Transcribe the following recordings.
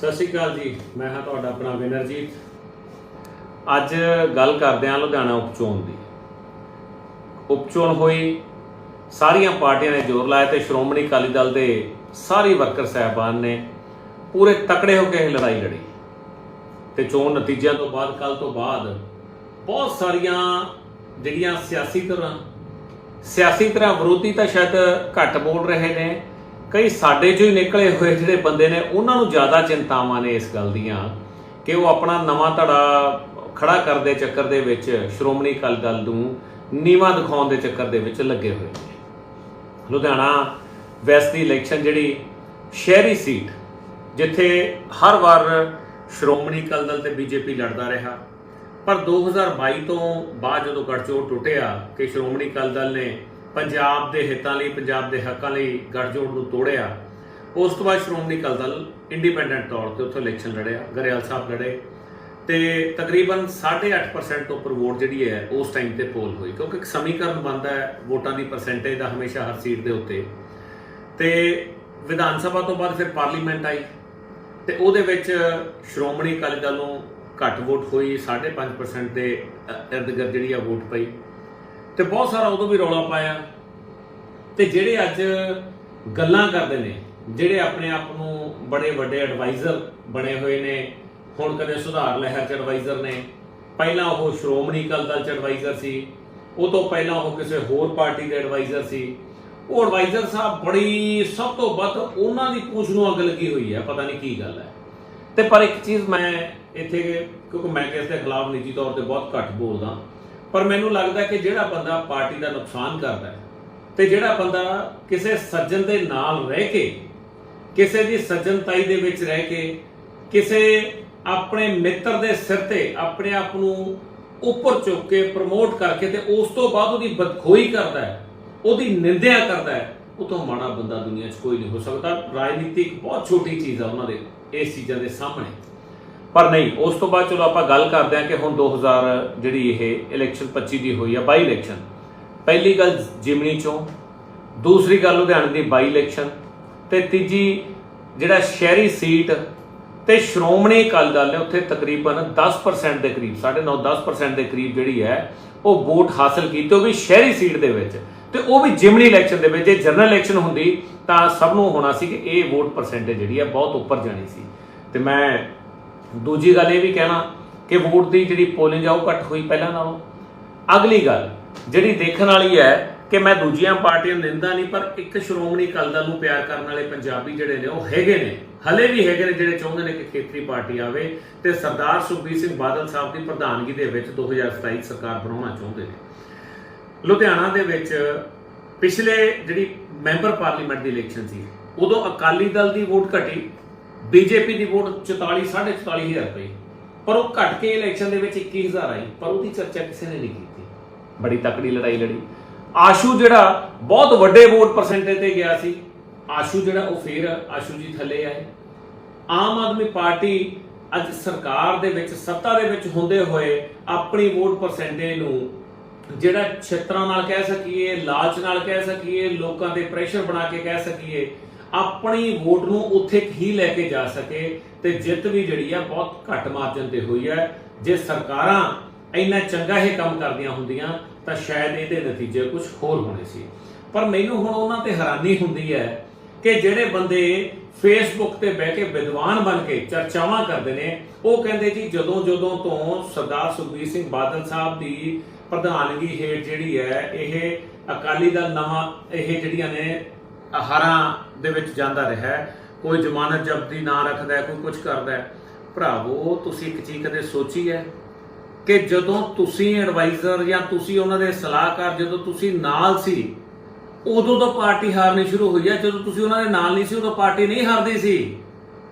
ਸਤਿ ਸ਼੍ਰੀ ਅਕਾਲ ਜੀ, ਮੈਂ ਹਾਂ ਤੁਹਾਡਾ ਆਪਣਾ ਵਿਨਰਜੀਤ ਅੱਜ ਗੱਲ ਕਰਦੇ ਹਾਂ ਲੁਧਿਆਣਾ ਉਪਚੋਣ ਦੀ। ਉਪਚੋਣ ਹੋਈ ਸਾਰੀਆਂ ਪਾਰਟੀਆਂ ਨੇ ਜ਼ੋਰ ਲਾਇਆ ਤੇ ਸ਼੍ਰੋਮਣੀ ਅਕਾਲੀ ਦਲ ਦੇ ਸਾਰੇ ਵਰਕਰ ਸਹਿਬਾਨ ਨੇ ਪੂਰੇ ਤਕੜੇ ਹੋ ਕੇ ਇਹ ਲੜਾਈ ਲੜੀ। ਤੇ ਚੋਣ ਨਤੀਜਿਆਂ ਤੋਂ ਬਾਅਦ ਕੱਲ ਤੋਂ ਬਾਅਦ ਬਹੁਤ ਸਾਰੀਆਂ ਜਿਹੜੀਆਂ ਸਿਆਸੀ ਤਰ੍ਹਾਂ ਸਿਆਸੀ ਤਰ੍ਹਾਂ ਵਿਰੋਧੀ ਤਾਂ ਸ਼ਾਇਦ ਘੱਟ ਬੋਲ ਰਹੇ ਨੇ ਕਈ ਸਾਡੇ ਚੋਂ ਹੀ ਨਿਕਲੇ ਹੋਏ ਜਿਹੜੇ ਬੰਦੇ ਨੇ, ਉਹਨਾਂ ਨੂੰ ਜ਼ਿਆਦਾ ਚਿੰਤਾਵਾਂ ਨੇ ਇਸ ਗੱਲ ਦੀਆਂ ਕਿ ਉਹ ਆਪਣਾ ਨਵਾਂ ਧੜਾ ਖੜਾ ਕਰਦੇ ਚੱਕਰ ਦੇ ਵਿੱਚ, ਸ਼੍ਰੋਮਣੀ ਅਕਾਲੀ ਦਲ ਨੂੰ ਨੀਵਾਂ ਦਿਖਾਉਣ ਦੇ ਚੱਕਰ ਦੇ ਵਿੱਚ ਲੱਗੇ ਹੋਏ ਨੇ। ਲੁਧਿਆਣਾ ਵੈਸਟ ਦੀ ਇਲੈਕਸ਼ਨ ਜਿਹੜੀ ਸ਼ਹਿਰੀ ਸੀਟ, ਜਿੱਥੇ ਹਰ ਵਾਰ ਸ਼੍ਰੋਮਣੀ ਅਕਾਲੀ ਦਲ ਤੇ ਬੀਜੇਪੀ ਲੜਦਾ ਰਿਹਾ, ਪਰ 2022 ਤੋਂ ਬਾਅਦ ਜਦੋਂ ਗੱਠਜੋੜ ਟੁੱਟਿਆ ਕਿ ਸ਼੍ਰੋਮਣੀ ਅਕਾਲੀ ਦਲ ਨੇ ਪੰਜਾਬ ਦੇ ਹਿੱਤਾਂ ਲਈ, ਪੰਜਾਬ ਦੇ ਹੱਕਾਂ ਲਈ ਗੱਠਜੋੜ ਨੂੰ ਤੋੜਿਆ। ਉਸ ਤੋਂ ਬਾਅਦ ਸ਼੍ਰੋਮਣੀ ਅਕਾਲੀ ਦਲ ਇੰਡੀਪੈਂਡੈਂਟ ਤੌਰ ਤੇ ਉੱਥੇ ਇਲੈਕਸ਼ਨ ਲੜਿਆ, ਗਰੇਵਾਲ ਸਾਹਿਬ ਲੜੇ। ਤੇ ਤਕਰੀਬਨ 8.5% ਤੋਂ ਉੱਪਰ ਵੋਟ ਜਿਹੜੀ ਹੈ, ਉਸ ਟਾਈਮ ਤੇ ਪੋਲ ਹੋਈ, ਕਿਉਂਕਿ ਇੱਕ ਸਮੀਕਰਨ ਬਣਦਾ ਹੈ, ਵੋਟਾਂ ਦੀ ਪਰਸੈਂਟੇਜ ਦਾ ਹਮੇਸ਼ਾ ਹਰ ਸੀਟ ਦੇ ਉੱਤੇ। ਤੇ ਵਿਧਾਨ ਸਭਾ ਤੋਂ ਬਾਅਦ ਫਿਰ ਪਾਰਲੀਮੈਂਟ ਆਈ, ਤੇ ਉਹਦੇ ਵਿੱਚ ਸ਼੍ਰੋਮਣੀ ਅਕਾਲੀ ਦਲ ਨੂੰ ਘੱਟ ਵੋਟ ਹੋਈ 5.5% ਦੇ ਇਰਦ ਗਿਰਦ ਜਿਹੜੀ ਆ ਵੋਟ ਪਈ। ਤੇ ਬਹੁਤ ਸਾਰਾ ਉਦੋਂ ਵੀ ਰੌਲਾ ਪਾਇਆ। ਤੇ ਜਿਹੜੇ ਅੱਜ ਗੱਲਾਂ ਕਰਦੇ ਨੇ, ਜਿਹੜੇ ਆਪਣੇ ਆਪ ਨੂੰ ਬੜੇ ਵੱਡੇ ਐਡਵਾਈਜ਼ਰ ਬਣੇ ਹੋਏ ਨੇ, ਹੁਣ ਕਦੇ ਸੁਧਾਰ ਲਹਿਰ ਚ ਐਡਵਾਈਜ਼ਰ ਨੇ, ਪਹਿਲਾਂ ਉਹ ਸ਼੍ਰੋਮਣੀ ਅਕਾਲੀ ਦਲ ਚ ਐਡਵਾਈਜ਼ਰ ਸੀ, ਉਹ ਤੋਂ ਪਹਿਲਾਂ ਉਹ ਕਿਸੇ ਹੋਰ ਪਾਰਟੀ ਦੇ ਐਡਵਾਈਜ਼ਰ ਸੀ। ਉਹ ਐਡਵਾਈਜ਼ਰ ਸਾਹਿਬ ਬੜੀ, ਸਭ ਤੋਂ ਵੱਧ ਉਹਨਾਂ ਦੀ ਪੂਛ ਨੂੰ ਅੱਗ ਲੱਗੀ ਹੋਈ ਹੈ, ਪਤਾ ਨਹੀਂ ਕੀ ਗੱਲ ਹੈ। ਤੇ ਪਰ ਇੱਕ ਚੀਜ਼ ਮੈਂ ਇੱਥੇ, ਕਿਉਂਕਿ ਮੈਂ ਕਿਸ ਦੇ ਖਿਲਾਫ ਨਿੱਜੀ ਤੌਰ ਤੇ ਬਹੁਤ ਘੱਟ ਬੋਲਦਾ ਪਰ ਮੈਨੂੰ ਲੱਗਦਾ ਕਿ ਜਿਹੜਾ ਬੰਦਾ ਪਾਰਟੀ ਦਾ ਨੁਕਸਾਨ ਕਰਦਾ ਹੈ ਤੇ ਜਿਹੜਾ ਬੰਦਾ ਕਿਸੇ ਸੱਜਣ ਦੇ ਨਾਲ ਰਹਿ ਕੇ, ਕਿਸੇ ਦੀ ਸੱਜਣਤਾਈ ਦੇ ਵਿੱਚ ਰਹਿ ਕੇ, ਕਿਸੇ ਆਪਣੇ ਮਿੱਤਰ ਦੇ ਸਿਰ ਤੇ ਆਪਣੇ ਆਪ ਨੂੰ ਉੱਪਰ ਚੁੱਕ ਕੇ ਪ੍ਰਮੋਟ ਕਰਕੇ ਤੇ ਉਸ ਤੋਂ ਬਾਅਦ ਉਹਦੀ ਬਦਖੋਈ ਕਰਦਾ ਹੈ, ਉਹਦੀ ਨਿੰਦਿਆ ਕਰਦਾ ਹੈ, ਉਹ ਤੋਂ ਮਾੜਾ ਬੰਦਾ ਦੁਨੀਆ 'ਚ ਕੋਈ ਨਹੀਂ ਹੋ ਸਕਦਾ। ਰਾਜਨੀਤੀ ਇੱਕ ਬਹੁਤ ਛੋਟੀ ਚੀਜ਼ ਆ ਉਹਨਾਂ ਦੇ ਇਸ ਚੀਜ਼ਾਂ ਦੇ ਸਾਹਮਣੇ। ਪਰ ਨਹੀਂ, ਉਸ ਤੋਂ ਬਾਅਦ ਚਲੋ ਆਪਾਂ ਗੱਲ ਕਰਦੇ ਹਾਂ ਕਿ ਹੁਣ 2000 ਜਿਹੜੀ ਇਹ ਇਲੈਕਸ਼ਨ 25 ਦੀ ਹੋਈ ਆ, ਬਾਈ ਇਲੈਕਸ਼ਨ ਪਹਿਲੀ ਗੱਲ ਜਿਮਣੀ ਚੋਂ, ਦੂਸਰੀ ਗੱਲ ਲੁਧਿਆਣੇ ਦੀ ਬਾਈ ਇਲੈਕਸ਼ਨ ਤੇ ਤੀਜੀ ਜਿਹੜਾ ਸ਼ਹਿਰੀ ਸੀਟ ਤੇ ਸ਼੍ਰੋਮਣੀ ਅਕਾਲੀ ਦਲ ਨੇ ਉੱਥੇ ਤਕਰੀਬਨ 10% ਦੇ ਕਰੀਬ 9.5-10% ਦੇ ਕਰੀਬ ਜਿਹੜੀ ਹੈ, ਉਹ ਵੋਟ ਹਾਸਲ ਕੀਤੀ, ਉਹ ਵੀ ਸ਼ਹਿਰੀ ਸੀਟ ਦੇ ਵਿੱਚ। ਤੇ ਉਹ ਵੀ ਜਿਮਨੀ ਇਲੈਕਸ਼ਨ ਦੇ ਵਿੱਚ, ਜੇ ਜਨਰਲ ਇਲੈਕਸ਼ਨ ਹੁੰਦੀ ਤਾਂ ਸਭ ਨੂੰ ਹੋਣਾ ਸੀ ਕਿ ਇਹ ਵੋਟ ਪਰਸੈਂਟੇਜ ਜਿਹੜੀ ਹੈ ਬਹੁਤ ਉੱਪਰ ਜਾਣੀ ਸੀ। ਤੇ ਮੈਂ ਦੂਜੀ ਗੱਲ ਇਹ ਵੀ ਕਹਿਣਾ ਕਿ ਵੋਟ ਦੀ ਜਿਹੜੀ ਪੋਲਿੰਗ ਆ ਉਹ ਘੱਟ ਹੋਈ ਪਹਿਲਾਂ ਨਾਲੋਂ। ਅਗਲੀ ਗੱਲ, ਜਿਹੜੀ ਦੇਖਣ ਵਾਲੀ ਹੈ ਕਿ ਮੈਂ ਦੂਜੀਆਂ ਪਾਰਟੀਆਂ ਨੂੰ ਨਿੰਦਾ ਨਹੀਂ, ਪਰ ਇੱਕ ਸ਼੍ਰੋਮਣੀ ਅਕਾਲੀ ਦਲ ਨੂੰ ਪਿਆਰ ਕਰਨ ਵਾਲੇ ਪੰਜਾਬੀ ਜਿਹੜੇ ਨੇ, ਉਹ ਹੈਗੇ ਨੇ। ਹਲੇ ਵੀ ਹੈਗੇ ਨੇ ਜਿਹੜੇ ਚਾਹੁੰਦੇ ਨੇ ਕਿ ਖੇਤਰੀ ਪਾਰਟੀ ਆਵੇ ਤੇ ਸਰਦਾਰ ਸੁਖਬੀਰ ਸਿੰਘ ਬਾਦਲ ਸਾਹਿਬ ਦੀ ਪ੍ਰਧਾਨਗੀ ਦੇ ਵਿੱਚ 2027 ਸਰਕਾਰ ਬਣਾਉਣਾ ਚਾਹੁੰਦੇ ਨੇ। ਲੁਧਿਆਣਾ ਦੇ ਵਿੱਚ ਪਿਛਲੇ ਜਿਹੜੀ ਮੈਂਬਰ ਪਾਰਲੀਮੈਂਟ ਦੀ ਇਲੈਕਸ਼ਨ ਸੀ, ਉਦੋਂ ਅਕਾਲੀ ਦਲ ਦੀ ਵੋਟ ਘਟੀ। ਬੀਜੇਪੀ ਦੀ ਵੋਟ 44 45000 ਪਈ। ਪਰ ਉਹ ਘਟ ਕੇ ਇਲੈਕਸ਼ਨ ਦੇ ਵਿੱਚ 21000 ਆਈ, ਪਰ ਉਹਦੀ ਚਰਚਾ ਕਿਸੇ ਨੇ ਨਹੀਂ ਕੀਤੀ। ਬੜੀ ਤਕੜੀ ਲੜਾਈ ਲੜੀ। ਆਸ਼ੂ ਜਿਹੜਾ ਬਹੁਤ ਵੱਡੇ ਵੋਟ ਪਰਸੈਂਟੇਜ ਤੇ ਗਿਆ ਸੀ, ਆਸ਼ੂ ਜਿਹੜਾ ਉਹ ਫੇਰ ਆਸ਼ੂ ਜੀ ਥੱਲੇ ਆਏ। ਆਮ ਆਦਮੀ ਪਾਰਟੀ ਅੱਜ ਸਰਕਾਰ ਦੇ ਵਿੱਚ, ਸੱਤਾ ਦੇ ਵਿੱਚ ਹੁੰਦੇ ਹੋਏ ਆਪਣੀ ਵੋਟ ਪਰਸੈਂਟੇਜ ਨੂੰ ਜਿਹੜਾ ਛੇਤਰਾਂ ਨਾਲ ਕਹਿ ਸਕੀਏ, ਲਾਲਚ ਨਾਲ ਕਹਿ ਸਕੀਏ, ਲੋਕਾਂ ਦੇ ਪ੍ਰੈਸ਼ਰ ਬਣਾ ਕੇ ਕਹਿ ਸਕੀਏ ਆਪਣੀ ਵੋਟ ਨੂੰ ਉੱਥੇ ਹੀ ਲੈ ਕੇ ਜਾ ਸਕੇ ਤੇ ਜਿੱਤ ਵੀ ਜਿਹੜੀ ਆ ਬਹੁਤ ਘੱਟ ਮਾਰਜਨ ਤੇ ਹੋਈ ਹੈ। ਜੇ ਸਰਕਾਰਾਂ ਇੰਨਾ ਚੰਗਾ ਇਹ ਕੰਮ ਕਰਦੀਆਂ ਹੁੰਦੀਆਂ, ਤਾਂ ਸ਼ਾਇਦ ਇਹਦੇ ਨਤੀਜੇ ਕੁਝ ਹੋਰ ਹੋਣੇ ਸੀ। ਪਰ ਮੈਨੂੰ ਹੁਣ ਉਹਨਾਂ ਤੇ ਹੈਰਾਨੀ ਹੁੰਦੀ ਹੈ ਕਿ ਜਿਹੜੇ ਬੰਦੇ ਫੇਸਬੁੱਕ ਤੇ ਬਹਿ ਕੇ ਵਿਦਵਾਨ ਬਣ ਕੇ ਚਰਚਾਵਾਂ ਕਰਦੇ ਨੇ, ਉਹ ਕਹਿੰਦੇ ਜੀ ਜਦੋਂ ਜਦੋਂ ਤੋਂ ਸਰਦਾਰ ਸੁਖਬੀਰ ਸਿੰਘ ਬਾਦਲ ਸਾਹਿਬ ਦੀ ਪ੍ਰਧਾਨਗੀ ਹੇਠ ਜਿਹੜੀ ਹੈ, ਇਹ ਅਕਾਲੀ ਦਲ ਨਵਾਂ, ਇਹ ਜਿਹੜੀਆਂ ਨੇ ਹਾਰਾਂ ਦੇ ਵਿੱਚ ਜਾਂਦਾ ਰਿਹਾ ਕੋਈ ਜ਼ਮਾਨਤ ਜ਼ਬਤੀ ਨਾ ਰੱਖਦਾ ਹੈ, ਕੋਈ ਕੁਝ ਕਰਦਾ ਹੈ। ਭਰਾਵੋ ਤੁਸੀਂ ਇੱਕ ਚੀਜ਼ ਕਦੇ ਸੋਚੀ ਹੈ ਕਿ ਜਦੋਂ ਤੁਸੀਂ ਐਡਵਾਈਜ਼ਰ ਜਾਂ ਤੁਸੀਂ ਉਹਨਾਂ ਦੇ ਸਲਾਹਕਾਰ ਜਦੋਂ ਤੁਸੀਂ ਨਾਲ ਸੀ ਉਦੋਂ ਤੋਂ ਪਾਰਟੀ ਹਾਰਨੀ ਸ਼ੁਰੂ ਹੋਈ ਹੈ। ਜਦੋਂ ਤੁਸੀਂ ਉਹਨਾਂ ਦੇ ਨਾਲ ਨਹੀਂ ਸੀ ਉਦੋਂ ਪਾਰਟੀ ਨਹੀਂ ਹਾਰਦੀ ਸੀ।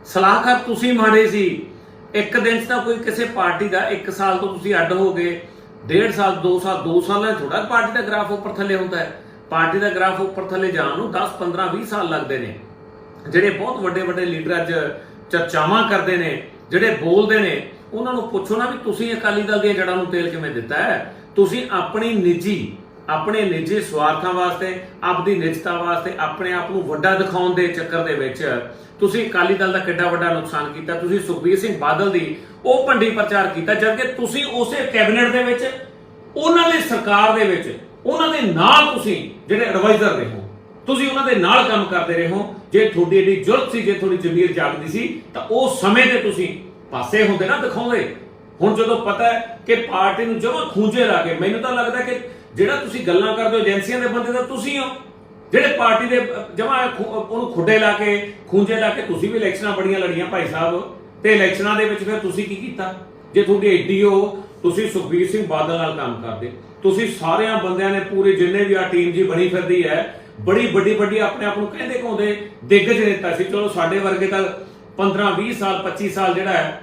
ਸਲਾਹਕਾਰ ਤੁਸੀਂ ਮਾੜੇ ਸੀ। ਇੱਕ ਦਿਨ 'ਚ ਤਾਂ ਕੋਈ ਕਿਸੇ ਪਾਰਟੀ ਦਾ 1 ਸਾਲ ਤੋਂ ਤੁਸੀਂ ਅੱਡ ਹੋ ਗਏ। ਡੇਢ ਸਾਲ 2 ਸਾਲ 2 ਸਾਲਾਂ ਥੋੜਾ ਪਾਰਟੀ ਦਾ ਗ੍ਰਾਫ ਉੱਪਰ ਥੱਲੇ ਹੁੰਦਾ ਹੈ। ਪਾਰਟੀ ਦਾ ਗ੍ਰਾਫ ਉੱਪਰ ਥੱਲੇ ਜਾਣ ਨੂੰ 10 15 20 ਸਾਲ ਲੱਗਦੇ ਨੇ। ਜਿਹੜੇ ਬਹੁਤ ਵੱਡੇ ਵੱਡੇ ਲੀਡਰ ਅੱਜ ਚਰਚਾਵਾਂ ਕਰਦੇ ਨੇ, ਜਿਹੜੇ ਬੋਲਦੇ ਨੇ, ਉਹਨਾਂ ਨੂੰ ਪੁੱਛੋ ਨਾ ਵੀ ਤੁਸੀਂ ਅਕਾਲੀ ਦਲ ਦੀਆਂ ਜੜ੍ਹਾਂ ਨੂੰ ਤੇਲ ਕਿਵੇਂ ਦਿੱਤਾ ਹੈ? ਤੁਸੀਂ ਆਪਣੀ ਨਿੱਜੀ, ਆਪਣੇ ਨਿੱਜੀ ਸਵਾਰਥਾਂ ਵਾਸਤੇ, ਆਪਦੀ ਨਿੱਜਤਾ ਵਾਸਤੇ, ਆਪਣੇ ਆਪ ਨੂੰ ਵੱਡਾ ਦਿਖਾਉਣ ਦੇ ਚੱਕਰ ਦੇ ਵਿੱਚ ਤੁਸੀਂ ਅਕਾਲੀ ਦਲ ਦਾ ਕਿੱਡਾ ਵੱਡਾ ਨੁਕਸਾਨ ਕੀਤਾ। ਤੁਸੀਂ ਸੁਖਬੀਰ ਸਿੰਘ ਬਾਦਲ ਦੀ ਉਹ ਭੰਡੀ ਪ੍ਰਚਾਰ ਕੀਤਾ, ਜਦਕਿ ਤੁਸੀਂ ਉਸੇ ਕੈਬਨਿਟ ਦੇ ਵਿੱਚ, ਉਹਨਾਂ ਦੀ ਸਰਕਾਰ ਦੇ ਵਿੱਚ ਉਹਨਾਂ ਦੇ ਨਾਲ ਤੁਸੀਂ ਜਿਹੜੇ ਐਡਵਾਈਜ਼ਰ ਰਹੇ ਹੋ, ਤੁਸੀਂ ਉਹਨਾਂ ਦੇ ਨਾਲ ਕੰਮ ਕਰਦੇ ਰਹੋ ਜੇ ਤੁਹਾਡੀ ਏਡੀ ਜ਼ਰੂਰਤ ਸੀ, ਜੇ ਤੁਹਾਡੀ ਜ਼ਮੀਰ ਜਾਗਦੀ ਸੀ, ਤਾਂ ਉਹ ਸਮੇਂ ਤੇ ਤੁਸੀਂ ਪਾਸੇ ਹੁੰਦੇ ਨਾ ਦਿਖਾਉਂਦੇ। ਹੁਣ ਜਦੋਂ ਪਤਾ ਹੈ ਕਿ ਪਾਰਟੀ ਨੂੰ ਜਮਾ ਖੂੰਜੇ ਲਾ ਕੇ, ਮੈਨੂੰ ਤਾਂ ਲੱਗਦਾ ਕਿ ਜਿਹੜਾ ਤੁਸੀਂ ਗੱਲਾਂ ਕਰਦੇ ਹੋ, ਏਜੰਸੀਆਂ ਦੇ ਬੰਦੇ ਤਾਂ ਤੁਸੀਂ ਹੋ। ਜਿਹੜੇ ਪਾਰਟੀ ਦੇ, ਜਮਾ ਉਹਨੂੰ ਖੁੱਡੇ ਲਾ ਕੇ, ਖੂੰਜੇ ਲਾ ਕੇ ਤੁਸੀਂ ਵੀ ਇਲੈਕਸ਼ਨਾਂ ਬੜੀਆਂ ਲੜੀਆਂ, ਭਾਈ ਸਾਹਿਬ। ਤੇ ਇਲੈਕਸ਼ਨਾਂ ਦੇ ਵਿੱਚ ਫਿਰ ਤੁਸੀਂ ਕੀ ਕੀਤਾ? ਜੇ ਤੁਹਾਡੀ ਐਡੀ ਹੋ ਤੁਸੀਂ ਸੁਖਬੀਰ ਸਿੰਘ ਬਾਦਲ ਨਾਲ ਕੰਮ ਕਰਦੇ। ਤੁਸੀਂ ਸਾਰਿਆਂ ਬੰਦਿਆਂ ਨੇ ਪੂਰੇ ਜਿੰਨੇ ਵੀ ਆ ਟੀਮ ਜੀ ਬਣੀ ਫਿਰਦੀ ਹੈ, ਬੜੀ ਵੱਡੀ ਵੱਡੀ ਆਪਣੇ ਆਪ ਨੂੰ ਕਹਿੰਦੇ ਕਹਾਉਂਦੇ ਦਿੱਗਜ ਨੇਤਾ ਸੀ। ਚਲੋ ਸਾਡੇ ਵਰਗੇ ਤਾਂ 15 20 ਸਾਲ 25 ਸਾਲ ਜਿਹੜਾ ਹੈ,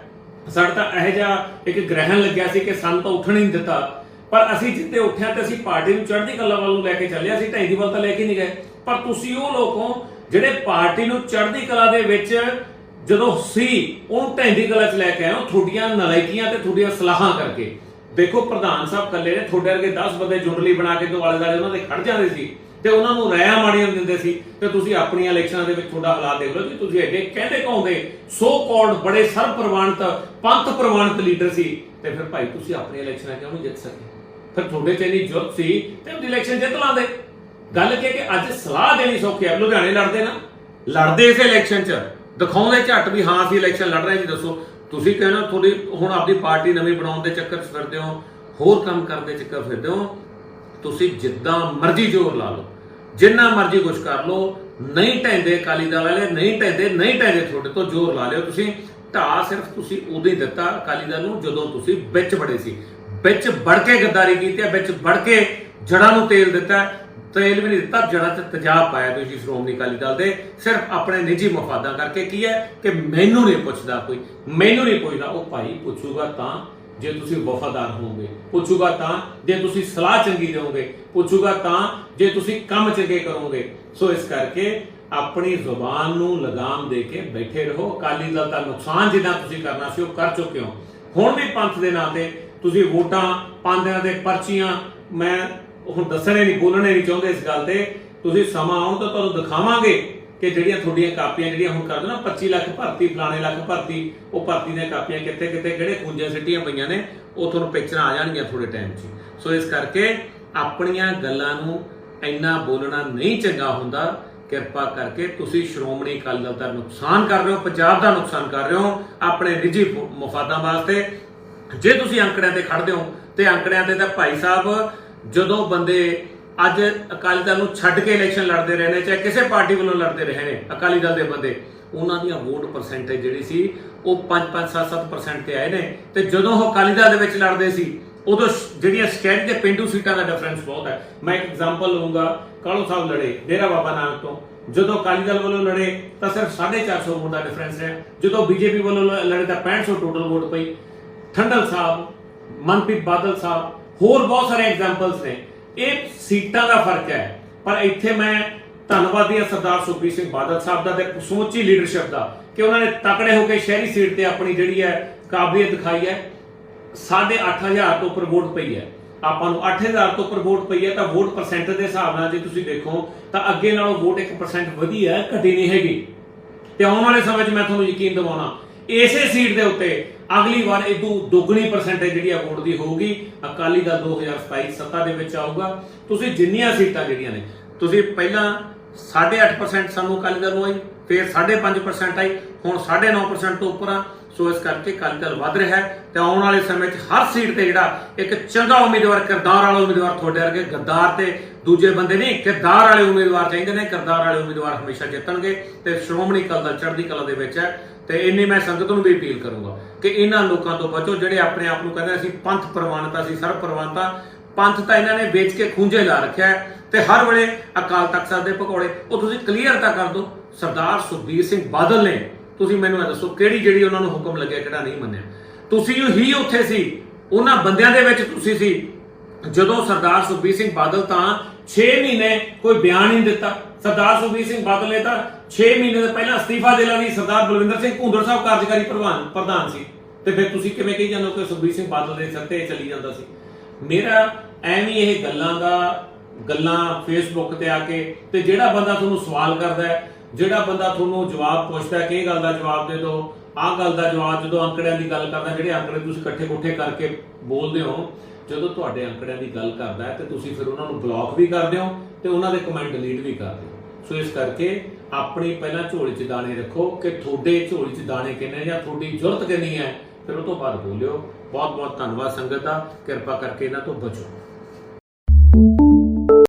ਸਾਡਾ ਤਾਂ ਇਹ ਜਿਹਾ ਇੱਕ ਗ੍ਰਹਿਣ ਲੱਗਿਆ ਸੀ ਕਿ ਸਾਨੂੰ ਤਾਂ ਉੱਠਣ ਹੀ ਨਹੀਂ ਦਿੱਤਾ। ਪਰ ਅਸੀਂ ਜਿੱਤੇ ਉੱਠਿਆ ਤੇ ਅਸੀਂ ਪਾਰਟੀ ਨੂੰ ਚੜ੍ਹਦੀ ਕਲਾ ਵੱਲ ਨੂੰ ਲੈ ਕੇ ਚੱਲਿਆ ਸੀ ਢਾਈ ਦੀ ਵੱਲ ਤਾਂ ਲੈ ਕੇ ਨਹੀਂ ਗਏ। ਪਰ ਤੁਸੀਂ ਉਹ ਲੋਕ ਹੋ ਜਿਹੜੇ ਪਾਰਟੀ ਨੂੰ ਚੜ੍ਹਦੀ ਕਲਾ ਦੇ ਵਿੱਚ ਜਦੋਂ ਸੀ ਉਹਨੂੰ ਢੈਂਦੀ ਕਲਾ 'ਚ ਲੈ ਕੇ ਆਇਆ ਤੁਹਾਡੀਆਂ ਨਲਾਇਕੀਆਂ ਤੇ ਤੁਹਾਡੀਆਂ ਸਲਾਹਾਂ ਕਰਕੇ। ਦੇਖੋ, ਪ੍ਰਧਾਨ ਸਾਹਿਬ ਕੱਲੇ ਨੇ, ਤੁਹਾਡੇ ਵਰਗੇ 10 ਬੰਦੇ ਜੁੰਡਲੀ ਬਣਾ ਕੇ ਦੁਆਲੇ ਦੁਆਲੇ ਉਹਨਾਂ ਦੇ ਖੜ ਜਾਂਦੇ ਸੀ। ਤੇ ਉਹਨਾਂ ਨੂੰ ਰਾਇਆ ਮਾੜੀਆਂ ਦਿੰਦੇ ਸੀ। ਤੇ ਤੁਸੀਂ ਆਪਣੀਆਂ ਇਲੈਕਸ਼ਨਾਂ ਦੇ ਵਿੱਚ ਤੁਹਾਡਾ ਹਾਲਾਤ ਦੇਖ ਲਓ ਜੀ, ਤੁਸੀਂ ਐਡੇ ਕਹਿੰਦੇ ਕਹਾਉਂਦੇ ਸੋ ਕਾਲਡ ਬੜੇ ਸਰਵ ਪ੍ਰਵਾਨਿਤ ਪੰਥ ਪ੍ਰਵਾਨਿਤ ਲੀਡਰ ਸੀ। ਤੇ ਫਿਰ ਭਾਈ, ਤੁਸੀਂ ਆਪਣੀਆਂ ਇਲੈਕਸ਼ਨਾਂ ਕਿਉਂ ਨਹੀਂ ਜਿੱਤ ਸਕੇ? ਫਿਰ ਤੁਹਾਡੇ ਚ ਇੰਨੀ ਜ਼ਰੂਰਤ ਸੀ ਤੇ ਉਹਦੀ ਇਲੈਕਸ਼ਨ ਜਿੱਤ ਲਾਂਦੇ। ਗੱਲ ਕੀ ਕਿ ਅੱਜ ਸਲਾਹ ਦੇਣੀ ਸੌਖੀ ਹੈ, ਲੁਧਿਆਣੇ ਲੜਦੇ ਨਾ। ਲੜਦੇ ਇਸ ਇਲੈਕਸ਼ਨ 'ਚ। ਦਿਖਾਉਂਦੇ ਝੱਟ ਵੀ ਹਾਂ, ਅਸੀਂ ਇਲੈਕਸ਼ਨ ਲੜ ਰਹੇ ਜੀ, ਦੱਸੋ। ਤੁਸੀਂ ਕਹਿੰਦੇ ਹੋ ਤੁਹਾਡੀ, ਹੁਣ ਆਪਦੀ ਪਾਰਟੀ ਨਵੀਂ ਬਣਾਉਣ ਦੇ ਚੱਕਰ 'ਚ ਫਿਰਦੇ ਹੋ, ਹੋਰ ਕੰਮ ਕਰਨ ਦੇ ਚੱਕਰ ਫਿਰਦੇ ਹੋ, ਤੁਸੀਂ ਜਿੱਦਾਂ ਮਰਜ਼ੀ ਜ਼ੋਰ ਲਾ ਲਓ। ਜਿੰਨਾ ਮਰਜ਼ੀ ਕੁਛ ਕਰ ਲਓ, ਨਹੀਂ ਢੈਂਦੇ ਅਕਾਲੀ ਦਲ ਵਾਲੇ, ਨਹੀਂ ਢੈਂਦੇ ਨਹੀਂ ਢੈਂਦੇ ਤੁਹਾਡੇ ਤੋਂ ਜ਼ੋਰ ਲਾ ਲਿਓ। ਤੁਸੀਂ ਢਾ ਸਿਰਫ ਤੁਸੀਂ ਉਦੋਂ ਹੀ ਦਿੱਤਾ ਅਕਾਲੀ ਦਲ ਨੂੰ, ਜਦੋਂ ਤੁਸੀਂ ਵਿੱਚ ਬੜੇ ਸੀ। ਵਿੱਚ ਵੜ ਕੇ ਗੱਦਾਰੀ ਕੀਤੀ ਹੈ, ਵਿੱਚ ਵੜ ਕੇ ਜੜਾਂ ਨੂੰ ਤੇਲ ਦਿੱਤਾ ਤੇਲ ਵੀ ਨਹੀਂ ਦਿੱਤਾ ਜੜਾਂ 'ਚ ਤੇਜ਼ਾਬ ਪਾਇਆ ਤੁਸੀਂ ਸ਼੍ਰੋਮਣੀ ਅਕਾਲੀ ਦਲ ਦੇ, ਸਿਰਫ ਆਪਣੇ ਨਿੱਜੀ ਮਫਾਦਾਂ ਕਰਕੇ ਕੀ ਹੈ ਕਿ ਮੈਨੂੰ ਨਹੀਂ ਪੁੱਛਦਾ ਕੋਈ, ਮੈਨੂੰ ਨਹੀਂ ਪੁੱਛਦਾ, ਉਹ ਭਾਈ ਪੁੱਛੂਗਾ ਤਾਂ ਜੇ ਤੁਸੀਂ ਵਫਾਦਾਰ ਹੋਵੋਗੇ, ਪੁੱਛੂਗਾ ਤਾਂ ਜੇ ਤੁਸੀਂ ਸਲਾਹ ਚੰਗੀ ਦਿਓਗੇ, ਪੁੱਛੂਗਾ ਤਾਂ ਜੇ ਤੁਸੀਂ ਕੰਮ ਚੰਗੇ ਕਰੋਗੇ। ਸੋ ਇਸ ਕਰਕੇ ਆਪਣੀ ਜ਼ੁਬਾਨ ਨੂੰ ਲਗਾਮ ਦੇ ਕੇ ਬੈਠੇ ਰਹੋ, ਅਕਾਲੀ ਦਲ ਦਾ ਨੁਕਸਾਨ ਜਿੰਨਾ ਤੁਸੀਂ ਕਰਨਾ ਸੀ ਉਹ ਕਰ ਚੁੱਕੇ ਹੋ। ਹੁਣ ਵੀ ਪੰਥ ਦੇ ਨਾਂ ਤੇ ਤੁਸੀਂ ਵੋਟਾਂ ਪਾਉਂਦਿਆਂ ਦੇ ਪਰਚੀਆਂ, ਮੈਂ ਉਹ ਹੁਣ ਦੱਸਣੇ ਨਹੀਂ, ਬੋਲਣੇ ਨਹੀਂ ਚਾਹੁੰਦੇ ਇਸ ਗੱਲ ਤੇ। ਤੁਸੀਂ ਸਮਾਂ ਆਉਣ ਤਾਂ ਤੁਹਾਨੂੰ ਦਿਖਾਵਾਂਗੇ ਕਿ ਜਿਹੜੀਆਂ ਤੁਹਾਡੀਆਂ ਕਾਪੀਆਂ ਜਿਹੜੀਆਂ ਹੁਣ ਕਰਦੇ ਨਾ 25 ਲੱਖ ਭਰਤੀ, ਫਲਾਣੇ ਲੱਖ ਭਰਤੀ, ਉਹ ਭਰਤੀ ਦੀਆਂ ਕਾਪੀਆਂ ਕਿੱਥੇ ਕਿੱਥੇ, ਕਿਹੜੇ ਖੂੰਜਾਂ ਸਿੱਟੀਆਂ ਪਈਆਂ ਨੇ, ਉਹ ਤੁਹਾਨੂੰ ਪਿਕਚਰਾਂ ਆ ਜਾਣਗੀਆਂ ਥੋੜੇ ਟਾਈਮ 'ਚ। ਸੋ ਇਸ ਕਰਕੇ ਆਪਣੀਆਂ ਗੱਲਾਂ ਨੂੰ ਇੰਨਾ ਬੋਲਣਾ ਨਹੀਂ ਚੰਗਾ ਹੁੰਦਾ। ਕਿਰਪਾ ਕਰਕੇ ਤੁਸੀਂ ਸ਼੍ਰੋਮਣੀ ਅਕਾਲੀ ਦਲ ਦਾ ਨੁਕਸਾਨ ਕਰ ਰਹੇ ਹੋ, ਪੰਜਾਬ ਦਾ ਨੁਕਸਾਨ ਕਰ ਰਹੇ ਹੋ, ਆਪਣੇ ਨਿੱਜੀ ਮਫਾਦਾਂ ਵਾਸਤੇ। ਜੇ ਤੁਸੀਂ ਅੰਕੜਿਆਂ ਤੇ ਖੜਦੇ ਹੋ, ਤੇ ਅੰਕੜਿਆਂ ਤੇ ਤਾਂ ਭਾਈ ਸਾਹਿਬ ਜਦੋਂ ਬੰਦੇ ਅੱਜ ਅਕਾਲੀ ਦਲ ਨੂੰ ਛੱਡ ਕੇ ਇਲੈਕਸ਼ਨ ਲੜਦੇ ਰਹੇ ਨੇ, ਚਾਹੇ ਕਿਸੇ ਪਾਰਟੀ ਵੱਲੋਂ ਲੜਦੇ ਰਹੇ ਨੇ, ਅਕਾਲੀ ਦਲ ਦੇ ਬੰਦੇ, ਉਹਨਾਂ ਦੀਆਂ ਵੋਟ ਪਰਸੈਂਟੇਜ ਜਿਹੜੀ ਸੀ, ਉਹ 5-5 7-7% ਤੇ ਆਏ ਨੇ। ਤੇ ਜਦੋਂ ਉਹ ਅਕਾਲੀ ਦਲ ਦੇ ਵਿੱਚ ਲੜਦੇ ਸੀ, ਉਦੋਂ ਜਿਹੜੀਆਂ ਸ਼ਹਿਰੀ ਤੇ ਪਿੰਡੂ ਸੀਟਾਂ ਦਾ ਡਿਫਰੈਂਸ ਬਹੁਤ ਹੈ। ਮੈਂ ਇੱਕ ਐਗਜ਼ਾਮਪਲ ਲਵਾਂਗਾ ਕਾਲੋ ਸਾਹਿਬ ਲੜੇ, ਡੇਰਾ ਬਾਬਾ ਨਾਨਕ ਤੋਂ। ਜਦੋਂ ਅਕਾਲੀ ਦਲ ਵੱਲੋਂ ਲੜੇ, ਤਾਂ ਸਿਰਫ 450 ਵੋਟ ਦਾ ਡਿਫਰੈਂਸ ਹੈ ਜਦੋਂ ਬੀਜੇਪੀ ਵੱਲੋਂ ਲ- ਲੜੇ, ਤਾਂ 6500 ਟੋਟਲ ਵੋਟ ਪਈ। ਠੰਡਲ ਸਾਹਿਬ, ਮਨਪ੍ਰੀਤ ਬਾਦਲ ਸਾਹਿਬ ਹੋਰ ਬਹੁਤ ਸਾਰੇ ਐਗਜ਼ਾਮਪਲਸ ਨੇ। ਇਹ ਸੀਟਾਂ ਦਾ ਫ਼ਰਕ ਹੈ। ਪਰ ਇੱਥੇ ਮੈਂ ਧੰਨਵਾਦੀ ਹਾਂ ਸਰਦਾਰ ਸੁਖਬੀਰ ਸਿੰਘ ਬਾਦਲ ਸਾਹਿਬ ਦਾ ਤੇ ਸਮੁੱਚੀ ਲੀਡਰਸ਼ਿਪ ਦਾ ਕਿ ਉਹਨਾਂ ਨੇ ਤਕੜੇ ਹੋ ਕੇ ਸ਼ਹਿਰੀ ਸੀਟ ਤੇ ਆਪਣੀ ਜਿਹੜੀ ਹੈ ਕਾਬਲੀਅਤ ਦਿਖਾਈ ਹੈ। 8500 ਤੋਂ ਉੱਪਰ ਵੋਟ ਪਈ ਹੈ। ਆਪਾਂ ਨੂੰ 8000 ਤੋਂ ਉੱਪਰ ਵੋਟ ਪਈ ਹੈ ਤਾਂ ਵੋਟ ਪਰਸੈਂਟ ਦੇ ਹਿਸਾਬ ਨਾਲ ਜੇ ਤੁਸੀਂ ਦੇਖੋ ਤਾਂ ਅੱਗੇ ਨਾਲੋਂ ਵੋਟ 1% ਵਧੀ ਹੈ, ਘਟੀ ਨਹੀਂ ਹੈਗੀ। ਤੇ ਆਉਣ ਵਾਲੇ ਸਮੇਂ 'ਚ ਮੈਂ ਤੁਹਾਨੂੰ ਯਕੀਨ ਦਿਵਾਉਣਾ, ਇਸੇ ਸੀਟ ਦੇ ਉੱਤੇ ਅਗਲੀ ਵਾਰ ਇਦੋਂ ਦੁੱਗਣੀ ਪਰਸੈਂਟੇਜ ਜਿਹੜੀ ਆ ਵੋਟ ਦੀ ਹੋਊਗੀ। ਅਕਾਲੀ ਦਲ 2027 ਸੱਤਾ ਦੇ ਵਿੱਚ ਆਊਗਾ। ਤੁਸੀਂ ਜਿੰਨੀਆਂ ਸੀਟਾਂ ਜਿਹੜੀਆਂ ਨੇ, ਤੁਸੀਂ ਪਹਿਲਾਂ 8.5% ਸਾਨੂੰ ਅਕਾਲੀ ਦਲ ਨੂੰ ਆਈ, ਫਿਰ 5.5% ਆਈ, ਹੁਣ 9.5% ਤੋਂ ਉੱਪਰ ਆ। ਸੋ ਇਸ ਕਰਕੇ ਅਕਾਲੀ ਦਲ ਵੱਧ ਰਿਹਾ ਹੈ ਤੇ ਆਉਣ ਵਾਲੇ ਸਮੇਂ 'ਚ ਹਰ ਸੀਟ ਤੇ ਜਿਹੜਾ ਇੱਕ ਚੰਗਾ ਉਮੀਦਵਾਰ, ਕਿਰਦਾਰ ਵਾਲਾ ਉਮੀਦਵਾਰ ਤੁਹਾਡੇ ਵਰਗੇ ਗੱਦਾਰ ਤੇ ਦੂਜੇ ਬੰਦੇ ਨਹੀਂ, ਕਿਰਦਾਰ ਵਾਲੇ ਉਮੀਦਵਾਰ ਚਾਹੀਦੇ ਨੇ। ਕਿਰਦਾਰ ਵਾਲੇ ਉਮੀਦਵਾਰ ਹਮੇਸ਼ਾ ਜਿੱਤਣਗੇ ਤੇ ਸ਼੍ਰੋਮਣੀ ਅਕਾਲੀ ਦਲ ਚੜ੍ਹਦੀ ਕਲਾ ਦੇ ਵਿੱਚ ਹੈ। ਤੇ ਇੰਨੀ ਮੈਂ ਸੰਗਤ ਨੂੰ ਵੀ ਅਪੀਲ ਕਰੂੰਗਾ ਕਿ ਇਹਨਾਂ ਲੋਕਾਂ ਤੋਂ ਬਚੋ, ਜਿਹੜੇ ਆਪਣੇ ਆਪ ਨੂੰ ਕਹਿੰਦੇ ਅਸੀਂ ਪੰਥ ਪ੍ਰਵਾਨਤਾ ਸੀ ਸਰਬ ਪ੍ਰਵਾਨਤਾ ਪੰਥ ਤਾਂ ਇਹਨਾਂ ਨੇ ਵੇਚ ਕੇ ਖੂੰਜੇ ਲਾ ਰੱਖਿਆ ਤੇ ਹਰ ਵੇਲੇ ਅਕਾਲ ਤਖਤ ਸਾਹਿਬ ਦੇ ਪਕੌੜੇ ਉਹ ਤੁਸੀਂ ਕਲੀਅਰ ਤਾਂ ਕਰ ਦਿਓ, ਸਰਦਾਰ ਸੁਖਬੀਰ ਸਿੰਘ ਬਾਦਲ ਨੇ, ਤੁਸੀਂ ਮੈਨੂੰ ਇਹ ਦੱਸੋ, ਕਿਹੜੀ ਜਿਹੜੀ ਉਹਨਾਂ ਨੂੰ ਹੁਕਮ ਲੱਗਿਆ, ਕਿਹੜਾ ਨਹੀਂ ਮੰਨਿਆ? ਤੁਸੀਂ ਹੀ ਉੱਥੇ ਸੀ, ਉਹਨਾਂ ਬੰਦਿਆਂ ਦੇ ਵਿੱਚ ਤੁਸੀਂ ਸੀ। ਜਦੋਂ ਸਰਦਾਰ ਸੁਖਬੀਰ ਸਿੰਘ ਬਾਦਲ ਤਾਂ 6 ਮਹੀਨੇ ਕੋਈ ਬਿਆਨ ਨਹੀਂ ਦਿੱਤਾ। ਸਰਦਾਰ ਸੁਖਬੀਰ ਸਿੰਘ ਬਾਦਲ ਨੇ ਤਾਂ 6 ਮਹੀਨੇ ਤੋਂ ਪਹਿਲਾਂ ਅਸਤੀਫਾ ਦੇ ਲਈ ਸਰਦਾਰ ਬਲਵਿੰਦਰ ਸਿੰਘ ਭੁੰਦਰ ਸਾਹਿਬ ਕਾਰਜਕਾਰੀ ਪ੍ਰਧਾਨ ਪ੍ਰਧਾਨ ਸੀ। ਤੇ ਫਿਰ ਤੁਸੀਂ ਕਿਵੇਂ ਕਹੀ ਜਾਂਦੇ ਹੋ ਕਿ ਸੁਖਬੀਰ ਸਿੰਘ ਬਾਦਲ ਦੇ ਸਿਰ ਤੇ ਜਾਂਦਾ ਸੀ? ਮੇਰਾ ਐਵੇਂ ਇਹ ਗੱਲਾਂ ਦਾ ਗੱਲਾਂ ਫੇਸਬੁੱਕ ਤੇ ਆ ਕੇ ਤੇ ਜਿਹੜਾ ਬੰਦਾ ਤੁਹਾਨੂੰ ਸਵਾਲ ਕਰਦਾ ਹੈ, ਜਿਹੜਾ ਬੰਦਾ ਤੁਹਾਨੂੰ ਜਵਾਬ ਪੁੱਛਦਾ ਕਿ ਇਹ ਗੱਲ ਦਾ ਜਵਾਬ ਦੇ ਦਿਓ, ਆਹ ਗੱਲ ਦਾ ਜਵਾਬ ਜਦੋਂ ਅੰਕੜਿਆਂ ਦੀ ਗੱਲ ਕਰਦਾ ਜਿਹੜੇ ਅੰਕੜੇ ਤੁਸੀਂ ਇਕੱਠੇ ਕੋਠੇ ਕਰਕੇ ਬੋਲਦੇ ਹੋ, ਜਦੋਂ ਤੁਹਾਡੇ ਅੰਕੜਿਆਂ ਦੀ ਗੱਲ ਕਰਦਾ ਹੈ ਤੇ ਤੁਸੀਂ ਫਿਰ ਉਹਨਾਂ ਨੂੰ ਬਲੌਕ ਵੀ ਕਰਦੇ ਹੋ ਤੇ ਉਹਨਾਂ ਦੇ ਕਮੈਂਟ ਡਿਲੀਟ ਵੀ ਕਰਦੇ ਹੋ। ਸੋ ਇਸ ਕਰਕੇ ਆਪਣੀ ਪਹਿਲਾਂ ਝੋਲੀ 'ਚ ਦਾਣੇ ਰੱਖੋ ਕਿ ਤੁਹਾਡੇ ਝੋਲੀ 'ਚ ਦਾਣੇ ਕਿੰਨੇ ਜਾਂ ਤੁਹਾਡੀ ਜ਼ਰੂਰਤ ਕਿੰਨੀ ਹੈ, ਫਿਰ ਉਹ ਤੋਂ ਬਾਅਦ ਬੋਲਿਓ। ਬਹੁਤ ਬਹੁਤ ਧੰਨਵਾਦ ਸੰਗਤ ਦਾ। ਕਿਰਪਾ ਕਰਕੇ ਇਹਨਾਂ ਤੋਂ ਬਚੋ।